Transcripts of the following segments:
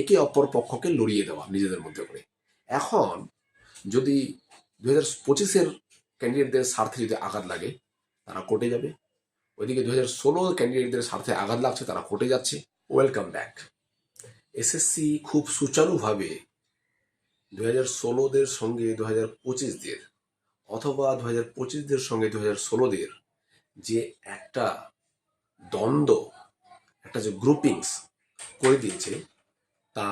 একে অপর পক্ষকে লড়িয়ে দেওয়া নিজেদের মধ্যে করে। এখন যদি দু হাজার পঁচিশের ক্যান্ডিডেটদের স্বার্থে যদি আঘাত লাগে, তারা কোর্টে যাবে। ওইদিকে দু হাজার ষোলো ক্যান্ডিডেটদের স্বার্থে আঘাত লাগছে, তারা কোর্টে যাচ্ছে। ওয়েলকাম ব্যাক এসএসসি খুব সুচারুভাবে দু হাজার ষোলোদের সঙ্গে দু হাজার পঁচিশদের অথবা দু হাজার পঁচিশদের সঙ্গে দু হাজার ষোলোদের যে একটা দ্বন্দ্ব, একটা যে গ্রুপিংস করে দিয়েছে তা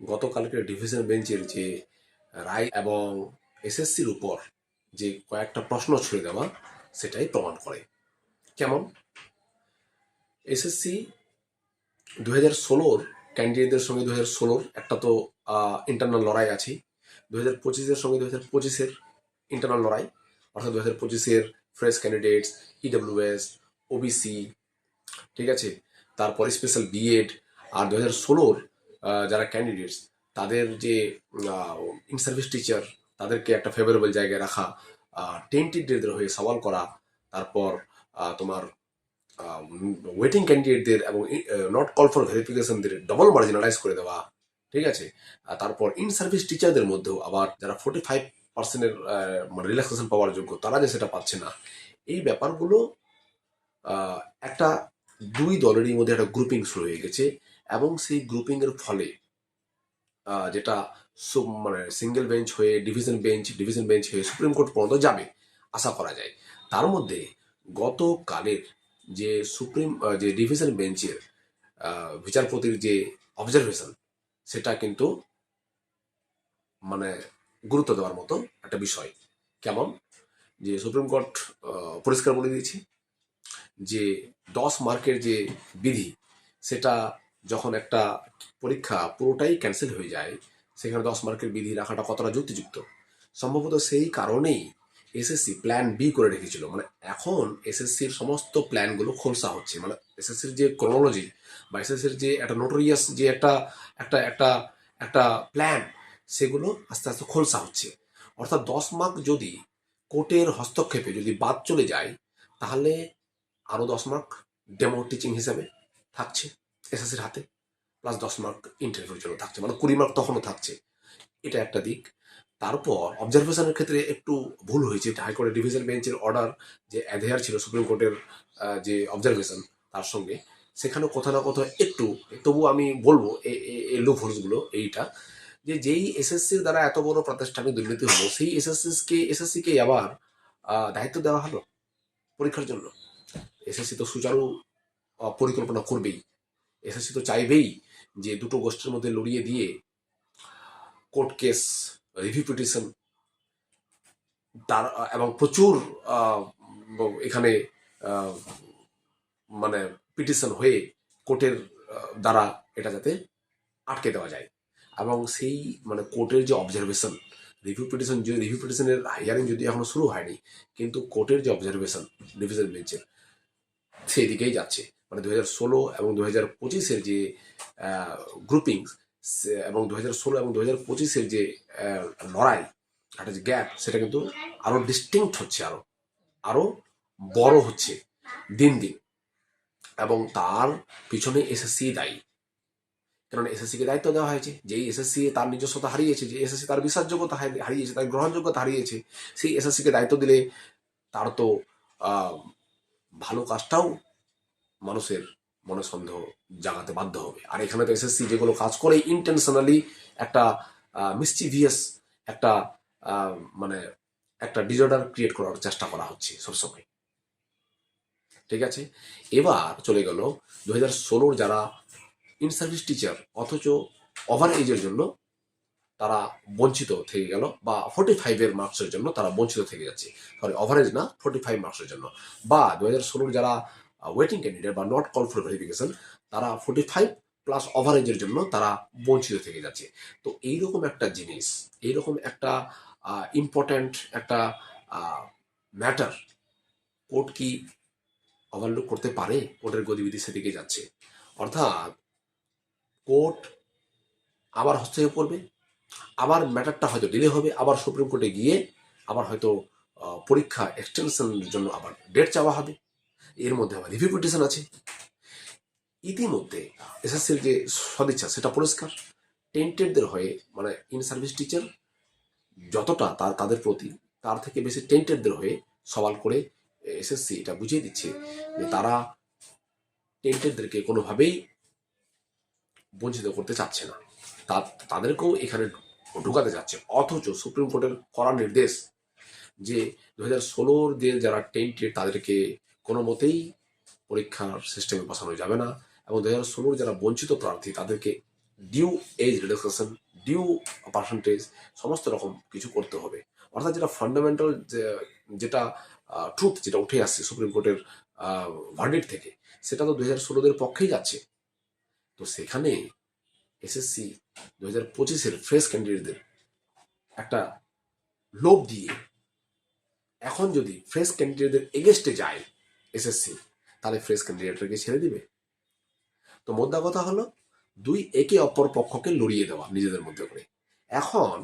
গতকালকের ডিভিশন বেঞ্চের যে রায় এবং এসএসসির উপর যে কয়েকটা প্রশ্ন ছুড়ে দেওয়া, সেটাই প্রমাণ করে। কেমন? এসএসসি দু হাজার ষোলোর ক্যান্ডিডেটদের সঙ্গে দু হাজার ষোলোর একটা তো ইন্টারনাল লড়াই আছে দু হাজার পঁচিশের সঙ্গে দু হাজার পঁচিশের ইন্টারনাল লড়াই, অর্থাৎ দু হাজার পঁচিশের ফ্রেশ ক্যান্ডিডেটস ইডব্লিউএস ওবিসি ঠিক আছে? তারপরে স্পেশাল বিএড আর দু হাজার ষোলোর যারা ক্যান্ডিডেটস তাদের যে ইন সার্ভিস টিচার তাদেরকে একটা ফেভারেবল জায়গায় রাখা টেন্টেডদের হয়ে সওয়াল করা, তারপর তোমার ওয়েটিং ক্যান্ডিডেটদের এবং নট কল ফর ভেরিফিকেশনদের ডবল মার্জিনালাইজ করে দেওয়া, ঠিক আছে? তারপর ইন সার্ভিস টিচারদের মধ্যেও আবার যারা ফোর্টি ফাইভ পার্সেন্টের মানে রিল্যাক্সেশন পাওয়ার যোগ্য, তারা যে সেটা পাচ্ছে না, এই ব্যাপারগুলো একটা দুই দলেরই মধ্যে একটা গ্রুপিং শুরু হয়ে গেছে এবং সেই গ্রুপিং এর ফলে যেটা মানে সিঙ্গেল বেঞ্চ হয়ে ডিভিশন বেঞ্চ ডিভিশন বেঞ্চ হয়ে সুপ্রিম কোর্ট পর্যন্ত যাবে, আশা করা যায়। তার মধ্যে গতকালের যে সুপ্রিম যে ডিভিশন বেঞ্চের বিচারপতির যে অবজারভেশন সেটা কিন্তু মানে গুরুত্ব দেওয়ার মতো একটা বিষয়। কেমন? যে সুপ্রিম কোর্ট পরিষ্কার বলে দিয়েছে। যে দশ মার্কের যে বিধি, সেটা যখন একটা পরীক্ষা পুরোটাই ক্যান্সেল হয়ে যায়, সেখানে দশ মার্কের বিধি রাখাটা কতটা যুক্তিযুক্ত? সম্ভবত সেই কারণেই এসএসসি প্ল্যান বি করে রেখেছিল। মানে এখন এসএসসির সমস্ত প্ল্যানগুলো খোলসা হচ্ছে। মানে এসএসসির যে ক্রোনোলজি বা এসএসসির যে একটা নোটোরিয়াস যে একটা একটা একটা একটা প্ল্যান সেগুলো আস্তে আস্তে খোলসা হচ্ছে। অর্থাৎ দশ মার্ক যদি কোর্টের হস্তক্ষেপে যদি বাদ চলে যায়, তাহলে আরও দশ মার্ক ডেমো টিচিং হিসাবে থাকছে এসএসসির হাতে প্লাস দশ মার্ক ইন্টারভিউর জন্য থাকছে। মানে কুড়ি মার্ক তখনও থাকছে। এটা একটা দিক। তারপর অবজারভেশনের ক্ষেত্রে একটু ভুল হয়েছে। হাইকোর্টের ডিভিশন বেঞ্চের অর্ডার যে অ্যাধেয়ার ছিল সুপ্রিম কোর্টের যে অবজারভেশন তার সঙ্গে সেখানে কোথাও না কোথাও একটু তবু আমি বলব এই লুপ হোলসগুলো এইটা, যে যেই এসএসসির দ্বারা এত বড় প্রাতিষ্ঠানিক দুর্নীতি হলো, সেই এসএসসিকে এসএসসিকে আবার দায়িত্ব দেওয়া হলো পরীক্ষার জন্য? এসএসসি তো সুচারু পরিকল্পনা করবেই। এসএসসি তো চাইবেই যে দুটো গোষ্ঠীর মধ্যে লড়িয়ে দিয়ে কোর্ট কেস রিভিউ পিটিশন তার এবং প্রচুর এখানে মানে পিটিশন হয়ে কোর্টের দ্বারা এটা যাতে আটকে দেওয়া যায়। এবং সেই মানে কোর্টের যে অবজারভেশন রিভিউ পিটিশন যে রিভিউ পিটিশনের হিয়ারিং যদি এখনও শুরু হয়নি, কিন্তু কোর্টের যে অবজারভেশন ডিভিশন বেঞ্চের সেই দিকেই যাচ্ছে। মানে দু হাজার ষোলো এবং দু হাজার পঁচিশের যে গ্রুপিং এবং দু হাজার ষোলো এবং দু হাজার পঁচিশের যে লড়াই, একটা যে গ্যাপ সেটা কিন্তু আরও ডিস্টিংক্ট হচ্ছে, আরও আরও বড় হচ্ছে দিন দিন। এবং তার পিছনে এসএসসি দায়ী। কারণ এসএসসি কে দায়িত্ব দেওয়া হয়েছে। যেই এসএসসি তার নিজস্বতা হারিয়েছে, যে এসএসসি তার বিশ্বাসযোগ্যতা হারি- হারিয়েছে, তার গ্রহণযোগ্যতা হারিয়েছে, সেই এসএসসি কে দায়িত্ব দিলে তার তো ভালো কাজটাও মানুষের মনে সন্দেহ জাগাতে বাধ্য হবে। আর এখানে তো এসএসসি যেগুলো কাজ করে ইন্টেনশনালি একটা মিসচিভিয়াস একটা মানে একটা ডিজর্ডার ক্রিয়েট করার চেষ্টা করা হচ্ছে সবসময়। ঠিক আছে? এবার চলে গেল দু হাজার ষোলোর যারা ইন সার্ভিস টিচার অথচ ওভার এজের জন্য তারা বঞ্চিত থেকে গেল বা ফোর্টি ফাইভের মার্কসের জন্য তারা বঞ্চিত থেকে যাচ্ছে। সরি ওভারেজ না ফোর্টি ফাইভ মার্কসের জন্য। বা দু হাজার ষোলোর যারা ওয়েটিং ক্যান্ডিডেট বা নট কল ফর ভেরিফিকেশন তারা ফোর্টি ফাইভ প্লাস ওভারেজের জন্য তারা বঞ্চিত থেকে যাচ্ছে। তো এইরকম একটা জিনিস, এইরকম একটা ইম্পর্ট্যান্ট একটা ম্যাটার কোর্ট কি ওভারলুক করতে পারে? কোর্টের গতিবিধি সেদিকে যাচ্ছে। অর্থাৎ কোর্ট আবার হস্তক্ষেপ করবে? আবার ম্যাটারটা হয়তো ডিলে হবে, আবার সুপ্রিম কোর্টে গিয়ে আবার হয়তো পরীক্ষা এক্সটেনশনের জন্য আবার ডেট চাওয়া হবে। এর মধ্যে আবার রিভিউ পিটিশন আছে। ইতিমধ্যে এসএসসির যে সদিচ্ছা, সেটা পরিষ্কার। টেন্টেডদের হয়ে মানে ইন সার্ভিস টিচার যতটা তার, তাদের প্রতি, তার থেকে বেশি টেন্টেডদের হয়ে সওয়াল করে এসএসসি এটা বুঝিয়ে দিচ্ছে যে তারা টেন্টেডদেরকে কোনোভাবেই বঞ্চিত করতে চাচ্ছে না। তাদেরকেও এখানে ঢুকাতে যাচ্ছে। অথচ সুপ্রিম কোর্টের কড়া নির্দেশ যে দু হাজার ষোলোর যে যারা টেন্টেড তাদেরকে কোনো মতেই পরীক্ষার সিস্টেমে বসানো যাবে না এবং দু হাজার ষোলোর যারা বঞ্চিত প্রার্থী তাদেরকে due age relaxation due percentage সমস্ত রকম কিছু করতে হবে। অর্থাৎ যেটা ফান্ডামেন্টাল যেটা ট্রুথ যেটা উঠে আসছে সুপ্রিম কোর্টের ভার্ডিট থেকে, সেটা তো দু হাজার ষোলোদের পক্ষেই যাচ্ছে। তো সেখানে এসএসসি দু হাজার পঁচিশের ফ্রেশ ক্যান্ডিডেটদের একটা লোভ দিয়ে এখন যদি ফ্রেশ ক্যান্ডিডেটদের এগেস্টে যায় এসএসসি তাহলে ফ্রেশ ক্যান্ডিডেটকে ছেড়ে দিবে। তো মোদ্দা কথা হলো, দুই একে অপর পক্ষকে লড়িয়ে দেওয়া নিজেদের মধ্যে করে। এখন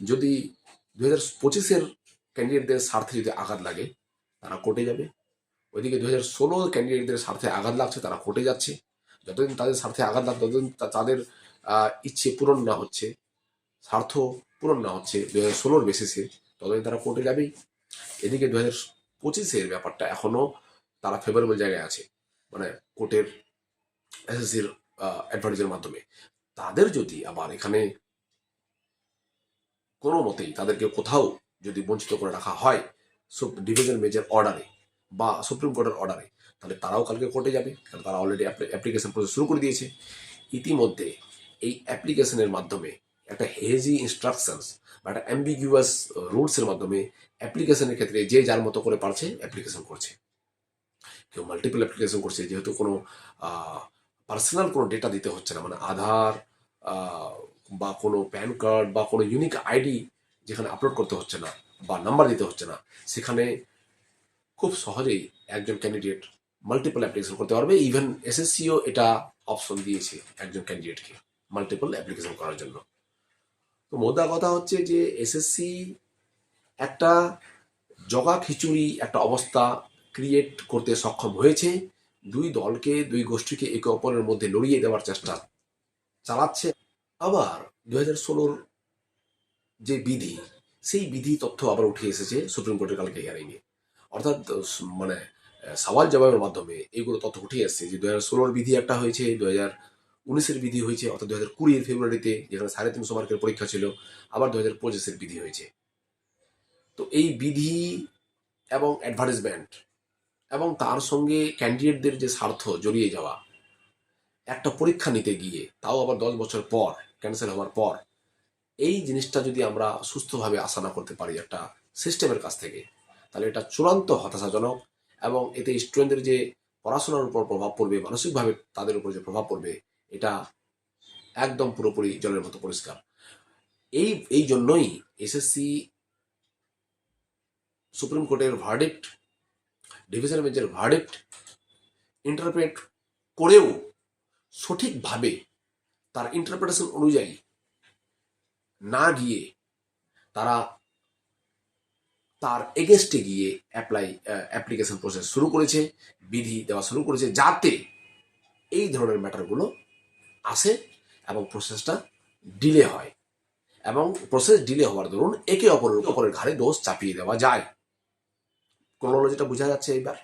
যদি দু হাজার পঁচিশের ক্যান্ডিডেটদের স্বার্থে যদি আঘাত লাগে, তারা কোর্টে যাবে। ওইদিকে দু হাজার ষোলো ক্যান্ডিডেটদের স্বার্থে আঘাত লাগছে, তারা কোর্টে যাচ্ছে। যতদিন তাদের স্বার্থে আঘাত লাগছে, ততদিন তাদের ইচ্ছে পূরণ না হচ্ছে, স্বার্থ পূরণ না হচ্ছে দু হাজার ষোলোর বেসিসে ততদিন তারা কোর্টে যাবেই। এদিকে দু হাজার পঁচিশের ব্যাপারটা এখনও তারা ফেভারেবল জায়গায় আছে মানে কোর্টের এসএসসির অ্যাডভার্টাইজের মাধ্যমে। তাদের যদি আবার এখানে কোনো মতেই তাদেরকে কোথাও যদি বঞ্চিত করে রাখা হয় ডিভিশন মেজর অর্ডারে বা সুপ্রিম কোর্টের অর্ডারে তাহলে তারাও কালকে কোর্টে যাবে, কারণ তারা অলরেডি অ্যাপ্লিকেশন প্রসেস শুরু করে দিয়েছে। ইতিমধ্যে এই অ্যাপ্লিকেশনের মাধ্যমে, একটা হেজি ইনস্ট্রাকশনস বা একটা অ্যাম্বিগুয়াস রুলসের মাধ্যমে অ্যাপ্লিকেশনের ক্ষেত্রে যে যার মতো করে পারছে অ্যাপ্লিকেশন করছে। কেউ মাল্টিপল অ্যাপ্লিকেশন করছে, যেহেতু কোনো পার্সোনাল কোনো ডেটা দিতে হচ্ছে না মানে আধার বা কোনো প্যান কার্ড বা কোনো ইউনিক আইডি যেখানে আপলোড করতে হচ্ছে না বা নাম্বার দিতে হচ্ছে না, সেখানে খুব সহজেই একজন ক্যান্ডিডেট মাল্টিপল অ্যাপ্লিকেশন করতে পারবে। ইভেন এসএসসিও এটা অপশন দিয়েছে একজন ক্যান্ডিডেটকে মাল্টিপল অ্যাপ্লিকেশন করার জন্য। তো মোদ্দা কথা হচ্ছে যে এসএসসি একটা জগা খিচুড়ি, একটা অবস্থা ক্রিয়েট করতে সক্ষম হয়েছে। দুই দলকে, দুই গোষ্ঠীকে একে অপরের মধ্যে লড়িয়ে দেওয়ার চেষ্টা চালাচ্ছে। আবার দুই হাজার ষোলোর যে বিধি, সেই বিধি তথ্য আবার উঠে এসেছে সুপ্রিম কোর্টের কালকে হিয়ারিংয়ে অর্থাৎ মানে সওয়াল জবাবের মাধ্যমে এইগুলো তথ্য উঠে আসছে যে দু হাজার ষোলোর বিধি একটা হয়েছে দু হাজার উনিশের বিধি হয়েছে, অর্থাৎ দু হাজার কুড়ির ফেব্রুয়ারিতে, যেখানে সাড়ে তিনশো মার্কের পরীক্ষা ছিল, আবার দু হাজার পঁচিশের বিধি হয়েছে। তো এই বিধি এবং অ্যাডভার্টাইজমেন্ট এবং তার সঙ্গে ক্যান্ডিডেটদের যে স্বার্থ জড়িয়ে যাওয়া, একটা পরীক্ষা নিতে গিয়ে, তাও আবার দশ বছর পর ক্যান্সেল হওয়ার পর, এই জিনিসটা যদি আমরা সুস্থভাবে আশা না করতে পারি একটা সিস্টেমের কাছ থেকে, তাহলে এটা চূড়ান্ত হতাশাজনক এবং এতে স্টুডেন্টদের যে পড়াশোনার উপর প্রভাব পড়বে, মানসিকভাবে তাদের উপর যে প্রভাব পড়বে এটা একদম পুরোপুরি জলের মতো পরিষ্কার। এই এই জন্যই এসএসসি সুপ্রিম কোর্টের ভার্ডিক্ট ডিভিশন বেঞ্চের ভার্ডিক্ট ইন্টারপ্রেট করেও সঠিকভাবে তার ইন্টারপ্রিটেশন অনুযায়ী না গিয়ে তারা তার এগেনস্টে গিয়ে অ্যাপ্লাই অ্যাপ্লিকেশন প্রসেস শুরু করেছে, বিধি দেওয়া শুরু করেছে, যাতে এই ধরনের ম্যাটারগুলো আসে এবং প্রসেসটা ডিলে হয়। এবং প্রসেস ডিলে হওয়ার দরুন একে অপরের অপরের ঘাড়ে দোষ চাপিয়ে দেওয়া যায়। ক্রোনোলজিটা বোঝা যাচ্ছে এইবার।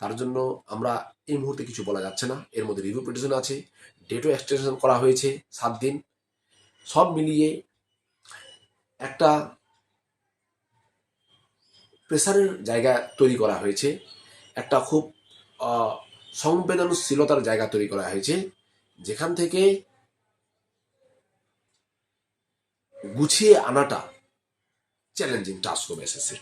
তার জন্য আমরা এই মুহূর্তে কিছু বলা যাচ্ছে না। এর মধ্যে রিভিউ পিটিশন আছে ডেটও এক্সটেনশন করা হয়েছে, সাত দিন। সব মিলিয়ে একটা প্রেসারের জায়গা তৈরি করা হয়েছে। একটা খুব সংবেদনশীলতার জায়গা তৈরি করা হয়েছে। যেখান থেকে গুছিয়ে আনাটা চ্যালেঞ্জিং টাস্ক হবে এসএসসির